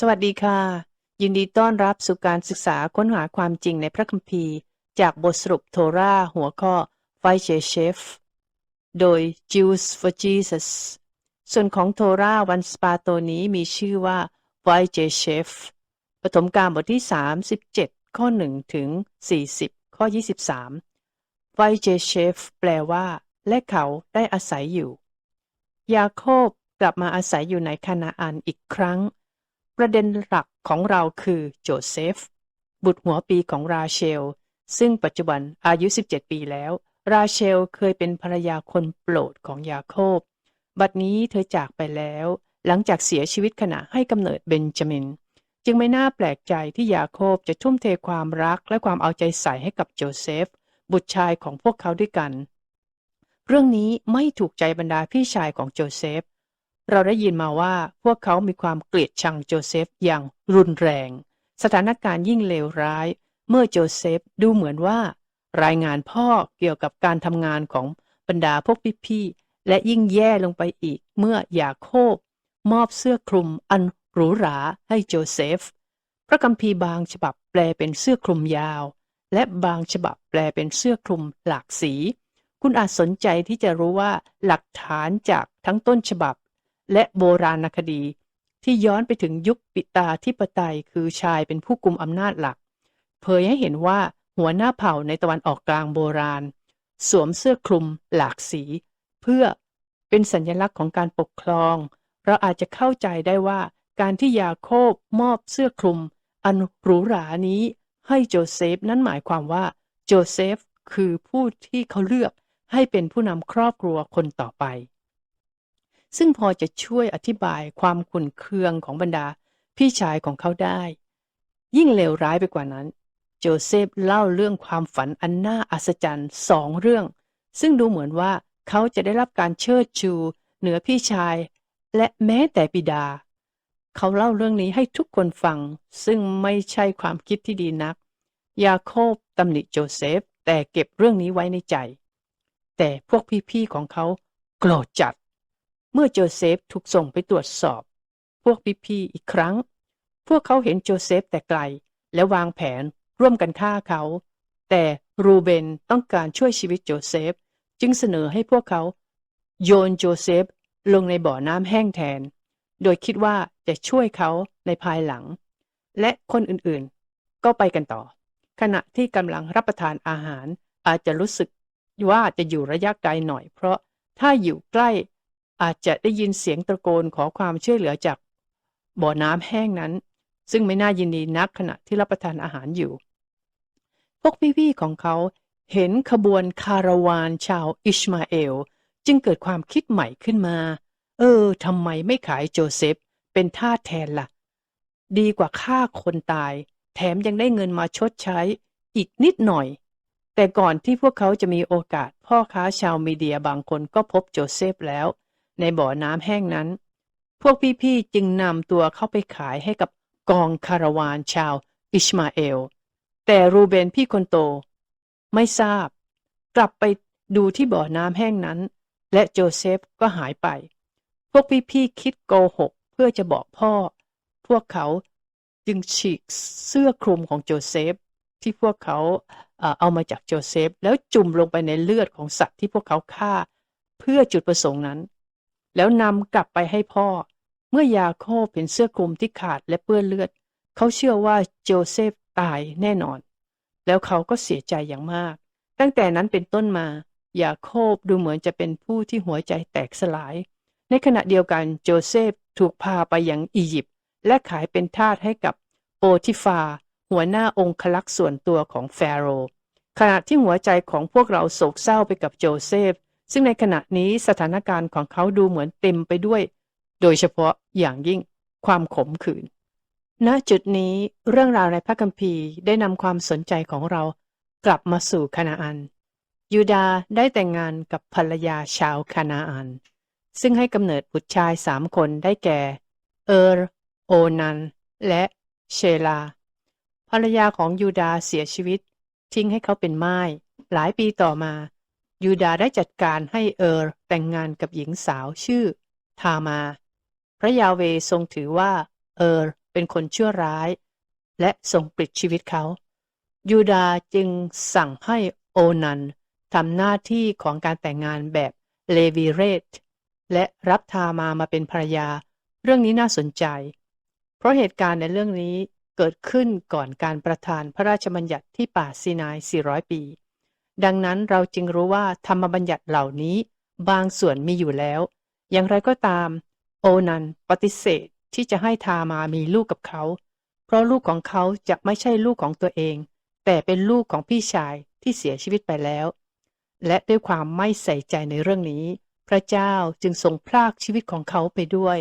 สวัสดีค่ะ ยินดีต้อนรับสู่การศึกษาค้นหาความจริงในพระคัมภีร์ จากบทสรุปโทราหัวข้อ f i j e c h e f โดย Jews for Jesus ส่วนของโทราวันสปาโตนี้มีชื่อว่า f i j e c h e f ปฐมกาลบทที่ 37 ข้อ 1 ถึง 40 ข้อ 23 f i j e c h e f แปลว่า และเขาได้อาศัยอยู่ ยาโคบกลับมาอาศัยอยู่ในคานาอันอีกครั้ง ประเด็นหลักของเราคือโจเซฟ บุตรหัวปีของราเชล ซึ่งปัจจุบันอายุ 17 ปีแล้ว ราเชลเคยเป็นภรรยาคนโปรดของยาโคบ บัดนี้เธอจากไปแล้ว หลังจากเสียชีวิตขณะให้กำเนิดเบนจามิน จึงไม่น่าแปลกใจที่ยาโคบจะทุ่มเทความรักและความเอาใจใส่ให้กับโจเซฟ บุตรชายของพวกเขาด้วยกัน เรื่องนี้ไม่ถูกใจบรรดาพี่ชายของโจเซฟ เราได้ยินมาว่าพวกเขามีความเกลียดชังโจเซฟอย่างรุนแรง สถานการณ์ยิ่งเลวร้าย เมื่อโจเซฟดูเหมือนว่า รายงานพ่อเกี่ยวกับการทำงานของบรรดาพวกพี่ๆและยิ่งแย่ลงไปอีกเมื่อยาโคบ มอบเสื้อคลุมอันหรูหราให้โจเซฟ พระคัมภีร์บางฉบับแปลเป็นเสื้อคลุมยาว และบางฉบับแปลเป็นเสื้อคลุมหลากสี คุณอาจสนใจที่จะรู้ว่าหลักฐานจากทั้งต้นฉบับ และโบราณคดี ที่ย้อนไปถึงยุคปิตาธิปไตยคือชายเป็นผู้กุมอำนาจหลัก เผยให้เห็นว่าหัวหน้าเผ่าในตะวันออกกลางโบราณ สวมเสื้อคลุมหลากสี เพื่อเป็นสัญลักษณ์ของการปกครอง เราอาจจะเข้าใจได้ว่าการที่ยาโคบมอบเสื้อคลุม อันหรูหรานี้ให้โจเซฟนั้นหมายความว่าโจเซฟคือผู้ที่เขาเลือกให้เป็นผู้นำครอบครัวคนต่อไป ซึ่งพอจะช่วยอธิบายความขุ่นเคืองของบรรดาพี่ชายของเขาได้ ยิ่งเลวร้ายไปกว่านั้น โจเซฟเล่าเรื่องความฝันอันน่าอัศจรรย์สองเรื่อง ซึ่งดูเหมือนว่าเขาจะได้รับการเชิดชูเหนือพี่ชาย และแม้แต่บิดา เขาเล่าเรื่องนี้ให้ทุกคนฟัง ซึ่งไม่ใช่ความคิดที่ดีนัก ยาโคบตำหนิโจเซฟแต่เก็บเรื่องนี้ไว้ในใจ แต่พวกพี่ๆของเขาโกรธจัด เมื่อโจเซฟถูกส่งไปตรวจสอบ พวกพี่ๆอีกครั้ง พวกเขาเห็นโจเซฟแต่ไกล และวางแผนร่วมกันฆ่าเขา แต่รูเบนต้องการช่วยชีวิตโจเซฟ จึงเสนอให้พวกเขา โยนโจเซฟลงในบ่อน้ำแห้งแทน โดยคิดว่าจะช่วยเขาในภายหลัง และคนอื่นๆ ก็ไปกันต่อ ขณะที่กำลังรับประทานอาหารอาจจะรู้สึกว่าจะอยู่ระยะไกลหน่อยเพราะถ้าอยู่ใกล้ อาจจะได้ยินเสียงตะโกนขอความช่วยเหลือจากบ่อน้ำแห้งนั้น ซึ่งไม่น่ายินดีนักขณะที่รับประทานอาหารอยู่ พวกพี่ๆของเขาเห็นขบวนคาราวานชาวอิชมาเอล จึงเกิดความคิดใหม่ขึ้นมา เออทำไมไม่ขายโจเซฟ เป็นทาสแทนละ่ะ ดีกว่าฆ่าคนตาย แถมยังได้เงินมาชดใช้อีกนิดหน่อย แต่ก่อนที่พวกเขาจะมีโอกาสพ่อค้าชาวมีเดียบางคนก็พบโจเซฟแล้ว ในบ่อน้ำแห้งนั้น พวกพี่ๆจึงนำตัวเข้าไปขายให้กับกองคาราวานชาวอิชมาเอล แต่รูเบนพี่คนโต ไม่ทราบ กลับไปดูที่บ่อน้ำแห้งนั้น และโจเซฟก็หายไป พวกพี่ๆคิดโกหกเพื่อจะบอกพ่อ พวกเขาจึงฉีกเสื้อคลุมของโจเซฟ ที่พวกเขาเอ่อเอามาจากโจเซฟ แล้วจุ่มลงไปในเลือดของสัตว์ที่พวกเขาฆ่า เพื่อจุดประสงค์นั้น แล้วนำกลับไปให้พ่อ เมื่อยาโคบเห็นเสื้อคลุมที่ขาดและเปื้อนเลือด เขาเชื่อว่าโจเซฟตายแน่นอน แล้วเขาก็เสียใจอย่างมาก ตั้งแต่นั้นเป็นต้นมายาโคบดูเหมือนจะเป็นผู้ที่หัวใจแตกสลาย ในขณะเดียวกันโจเซฟถูกพาไปยังอียิปต์และขายเป็นทาสให้กับโปติฟา หัวหน้าองคลักษ์ส่วนตัวของฟาโรห์ขณะที่หัวใจของพวกเราโศกเศร้าไปกับโจเซฟ ซึ่งในขณะนี้สถานการณ์ของเขาดูเหมือนเต็มไปด้วย โดยเฉพาะอย่างยิ่งความขมขื่น ณ จุดนี้เรื่องราวในพระคัมภีร์ได้นำความสนใจของเรากลับมาสู่คานาอัน ยูดาได้แต่งงานกับภรรยาชาวคานาอัน ซึ่งให้กำเนิดบุตรชายสามคนได้แก่ เออร์ โอนัน และเชลา ภรรยาของยูดาเสียชีวิต ทิ้งให้เขาเป็นไม้หลายปีต่อมา ยูดาได้จัดการให้เออร์แต่งงานกับหญิงสาวชื่อ ทามา พระยาเวทรงถือว่า เออร์เป็นคนชั่วร้าย และทรงปลิดชีวิตเขา ยูดาจึงสั่งให้โอนันทำหน้าที่ของการแต่งงานแบบเลวีเรตและรับทามามาเป็นภรรยา เรื่องนี้น่าสนใจ เพราะเหตุการณ์ในเรื่องนี้เกิดขึ้นก่อนการประทานพระราชบัญญัติที่ป่าซีนาย 400 ปี ดังนั้นเราจึงรู้ว่าธรรมบัญญัติเหล่านี้บางส่วนมีอยู่แล้ว อย่างไรก็ตาม โอนันปฏิเสธที่จะให้ทามามีลูกกับเขา เพราะลูกของเขาจะไม่ใช่ลูกของตัวเอง แต่เป็นลูกของพี่ชายที่เสียชีวิตไปแล้ว และด้วยความไม่ใส่ใจในเรื่องนี้ พระเจ้าจึงทรงพรากชีวิตของเขาไปด้วย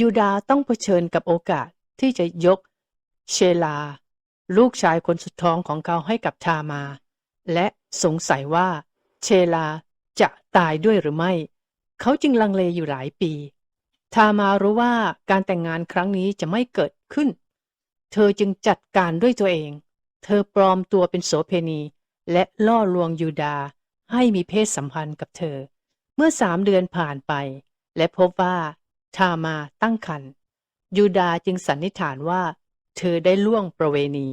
ยูดาต้องเผชิญกับโอกาสที่จะยกเชลา ลูกชายคนสุดท้องของเขาให้กับทามา และสงสัยว่า เชลาจะตายด้วยหรือไม่ เขาจึงลังเลอยู่หลายปี ทามารู้ว่าการแต่งงานครั้งนี้จะไม่เกิดขึ้น เธอจึงจัดการด้วยตัวเอง เธอปลอมตัวเป็นโสเพณี และล่อลวงยูดาให้มีเพศสัมพันธ์กับเธอ เมื่อสามเดือนผ่านไป และพบว่า ทามาตั้งครรภ์ยูดาจึงสันนิษฐานว่า เธอได้ล่วงประเวณี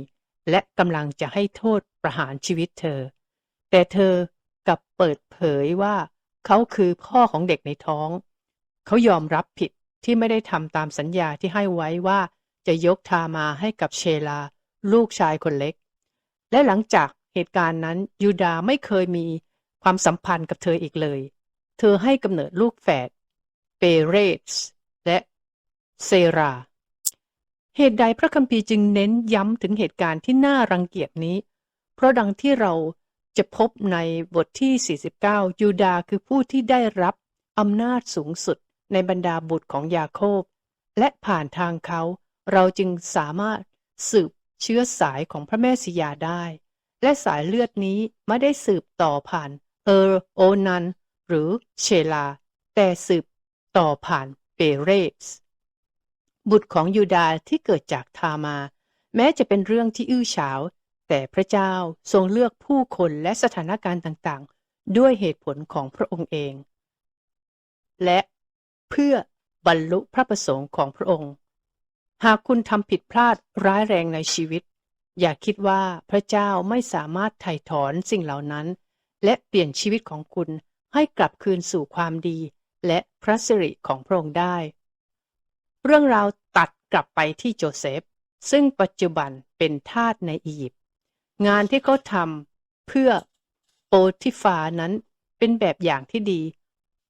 และกำลังจะให้โทษประหารชีวิตเธอ แต่เธอกลับเปิดเผยว่า เขาคือพ่อของเด็กในท้อง เขายอมรับผิดที่ไม่ได้ทำตามสัญญาที่ให้ไว้ว่าจะยกทามาให้กับเชลา ลูกชายคนเล็ก และหลังจากเหตุการณ์นั้นยูดาไม่เคยมีความสัมพันธ์กับเธออีกเลย เธอให้กำเนิดลูกแฝดเปเรสและเซรา เหตุใดพระคัมภีร์จึงเน้นย้ำถึงเหตุการณ์ที่น่ารังเกียจนี้ เพราะดังที่เราจะพบในบทที่ 49 ยูดาห์คือผู้ที่ได้รับอำนาจสูงสุดในบรรดาบุตรของยาโคบ และผ่านทางเขา เราจึงสามารถสืบเชื้อสายของพระแม่สิยาได้ และสายเลือดนี้ไม่ได้สืบต่อผ่านเออโอนัน หรือเชลา แต่สืบต่อผ่านเปเรส บุตรของยูดาห์ที่เกิดจากทามา แม้จะเป็นเรื่องที่อื้อฉาว แต่พระเจ้าทรงเลือกผู้คนและสถานการณ์ต่างๆ ด้วยเหตุผลของพระองค์เอง และเพื่อบรรลุพระประสงค์ของพระองค์ หากคุณทำผิดพลาดร้ายแรงในชีวิต อย่าคิดว่าพระเจ้าไม่สามารถไถ่ถอนสิ่งเหล่านั้น และเปลี่ยนชีวิตของคุณให้กลับคืนสู่ความดี และพระสิริของพระองค์ได้ เรื่องราวตัดกลับไปที่โจเซฟ ซึ่งปัจจุบันเป็นทาสในอียิปต์งานที่เขาทำเพื่อโปติฟานั้นเป็นแบบอย่างที่ดี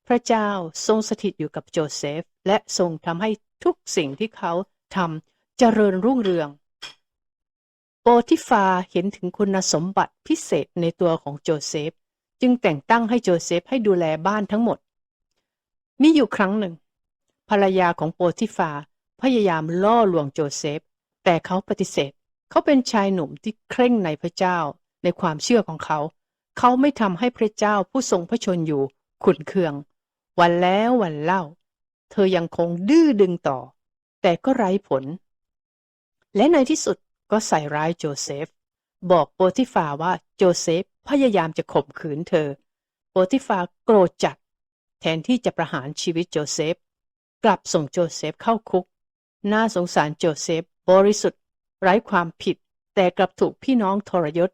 พระเจ้าทรงสถิตอยู่กับโจเซฟ และทรงทำให้ทุกสิ่งที่เขาทำเจริญรุ่งเรือง โปติฟาเห็นถึงคุณสมบัติพิเศษในตัวของโจเซฟ จึงแต่งตั้งให้โจเซฟให้ดูแลบ้านทั้งหมด มีอยู่ครั้งหนึ่ง ภรรยาของโปติฟาพยายามล่อลวงโจเซฟ แต่เขาปฏิเสธ เขาเป็นชายหนุ่มที่เคร่งในพระเจ้า ในความเชื่อของเขา เขาไม่ทำให้พระเจ้าผู้ทรงพระชนอยู่ ขุนเคือง วันแล้ววันเล่า เธอยังคงดื้อดึงต่อ แต่ก็ไร้ผล และในที่สุดก็ใส่ร้ายโจเซฟ บอกโปติฟาว่าโจเซฟพยายามจะข่มขืนเธอ โปติฟาโกรธจัด แทนที่จะประหารชีวิตโจเซฟ กลับส่งโจเซฟเข้าคุก น่าสงสารโจเซฟ บริสุทธิ์ ไร้ความผิด แต่กลับถูกพี่น้องทรยศ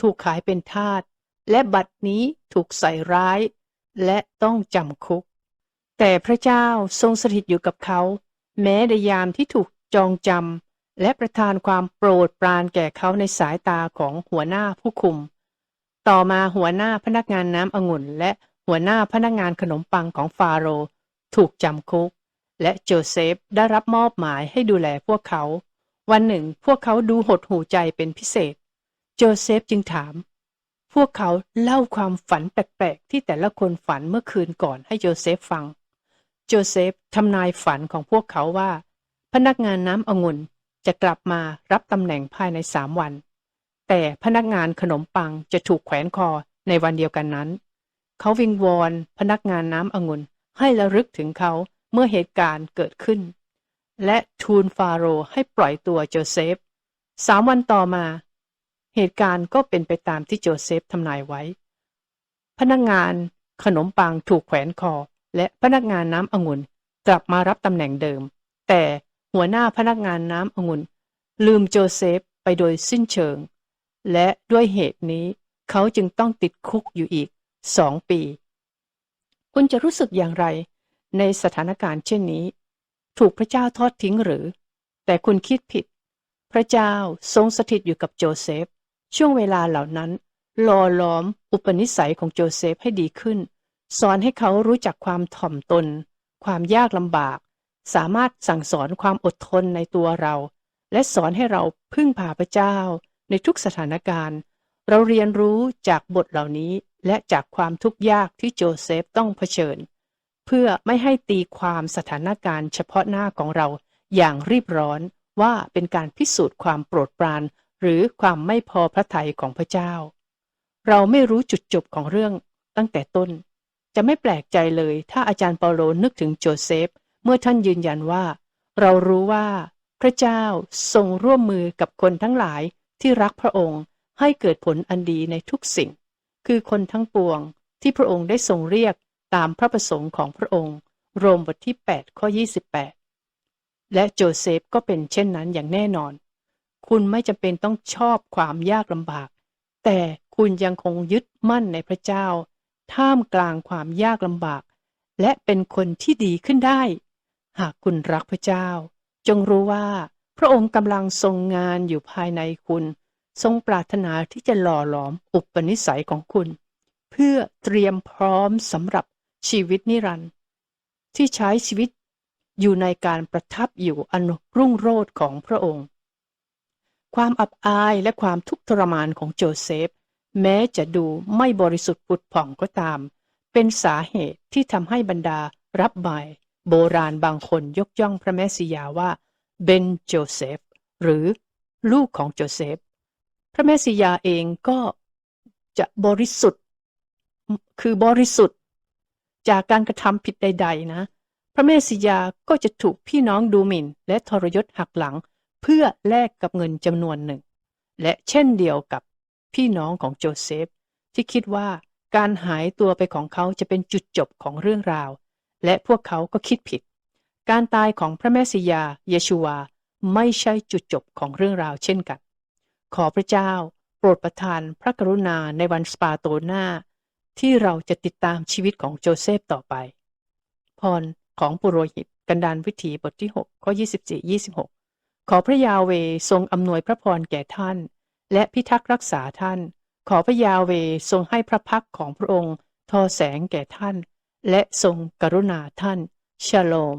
ถูกขายเป็นทาส และบัดนี้ถูกใส่ร้าย และต้องจำคุก แต่พระเจ้าทรงสถิตอยู่กับเขา แม้ในยามที่ถูกจองจำ และประทานความโปรดปรานแก่เขาในสายตาของหัวหน้าผู้คุม ต่อมาหัวหน้าพนักงานน้ำองุ่น และหัวหน้าพนักงานขนมปังของฟาโรถูกจำคุก และโจเซฟได้รับมอบหมายให้ดูแลพวกเขา วันหนึ่งพวกเขาดูหดหูใจเป็นพิเศษ โจเซฟจึงถาม พวกเขาเล่าความฝันแปลกๆ ที่แต่ละคนฝันเมื่อคืนก่อนให้โจเซฟฟัง โจเซฟทำนายฝันของพวกเขาว่า พนักงานน้ำองุ่นจะกลับมารับตำแหน่งภายในสามวัน แต่พนักงานขนมปังจะถูกแขวนคอในวันเดียวกันนั้น เขาวิงวอนพนักงานน้ำองุ่นให้ระลึกถึงเขา เมื่อเหตุการณ์เกิดขึ้น และทูลฟาโรห์ให้ปล่อยตัวโจเซฟสามวันต่อมา เหตุการณ์ก็เป็นไปตามที่โจเซฟทำนายไว้ พนักงานขนมปังถูกแขวนคอ และพนักงานน้ำองุ่นกลับมารับตำแหน่งเดิม แต่หหัวหน้าพนักงานน้ำองุ่นลืมโจเซฟไปโดยสิ้นเชิง และด้วยเหตุนี้เขาจึงต้องติดคุกอยู่อีกสองปี คุณจะรู้สึกอย่างไร ในสถานการณ์เช่นนี้ ถูกพระเจ้าทอดทิ้งหรือ แต่คุณคิดผิด พระเจ้าทรงสถิตอยู่กับโจเซฟ ช่วงเวลาเหล่านั้นหล่อหลอมอุปนิสัยของโจเซฟให้ดีขึ้น สอนให้เขารู้จักความถ่อมตน ความยากลำบาก สามารถสั่งสอนความอดทนในตัวเรา และสอนให้เราพึ่งพาพระเจ้า ในทุกสถานการณ์ เราเรียนรู้จากบทเหล่านี้และจากความทุกข์ยากที่โจเซฟต้องเผชิญ เพื่อไม่ให้ตีความสถานการณ์เฉพาะหน้าของเราอย่างรีบร้อนว่าเป็นการพิสูจน์ความโปรดปรานหรือความไม่พอพระทัยของพระเจ้า เราไม่รู้จุดจบของเรื่องตั้งแต่ต้น จะไม่แปลกใจเลยถ้าอาจารย์เปาโลนึกถึงโจเซฟ เมื่อท่านยืนยันว่า เรารู้ว่า พระเจ้าทรงร่วมมือกับคนทั้งหลายที่รักพระองค์ให้เกิดผลอันดีในทุกสิ่ง คือคนทั้งปวงที่พระองค์ได้ทรงเรียก ตามพระประสงค์ของพระองค์ โรมบทที่ 8 ข้อ 28 และโจเซฟก็เป็นเช่นนั้นอย่างแน่นอน คุณไม่จำเป็นต้องชอบความยากลำบาก แต่คุณยังคงยึดมั่นในพระเจ้า ท่ามกลางความยากลำบาก และเป็นคนที่ดีขึ้นได้ หากคุณรักพระเจ้า จงรู้ว่าพระองค์กำลังทรงงานอยู่ภายในคุณ ทรงปรารถนาที่จะหล่อหลอมอุปนิสัยของคุณ เพื่อเตรียมพร้อมสำหรับ ชีวิตนิรันดร์ที่ใช้ชีวิตอยู่ในการประทับอยู่อันรุ่งโรจน์ของพระองค์ ความอับอายและความทุกข์ทรมานของโจเซฟ แม้จะดูไม่บริสุทธิ์ผุดผ่องก็ตาม เป็นสาเหตุที่ทำให้บรรดารับใบโบราณบางคนยกย่องพระแมสสิยาว่าเบนโจเซฟ หรือลูกของโจเซฟ พระแมสสิยาเองก็จะบริสุทธิ์ คือบริสุทธิ์ จากการกระทำผิดใด ๆ นะ พระเมสสิยาก็จะถูกพี่น้องดูหมิ่น และทรยศหักหลัง เพื่อแลกกับเงินจำนวนหนึ่ง และเช่นเดียวกับพี่น้องของโจเซฟ ที่คิดว่าการหายตัวไปของเขาจะเป็นจุดจบของเรื่องราว และพวกเขาก็คิดผิด การตายของพระแมสสิยา เยชูวา ไม่ใช่จุดจบของเรื่องราวเช่นกัน ขอพระเจ้า โปรดประทานพระกรุณาในวันสปาโตหน้า ที่เราจะติดตามชีวิตของโจเซฟต่อไป พรของปุโรหิต กันดานวิถีบทที่6ข้อ24 26 ขอพระยาเวทรงอำนวยพระพรแก่ท่าน และพิทักษ์รักษาท่าน ขอพระยาเวทรงให้พระพักของพระองค์ ทอแสงแก่ท่าน และทรงกรุณาท่านชาโลม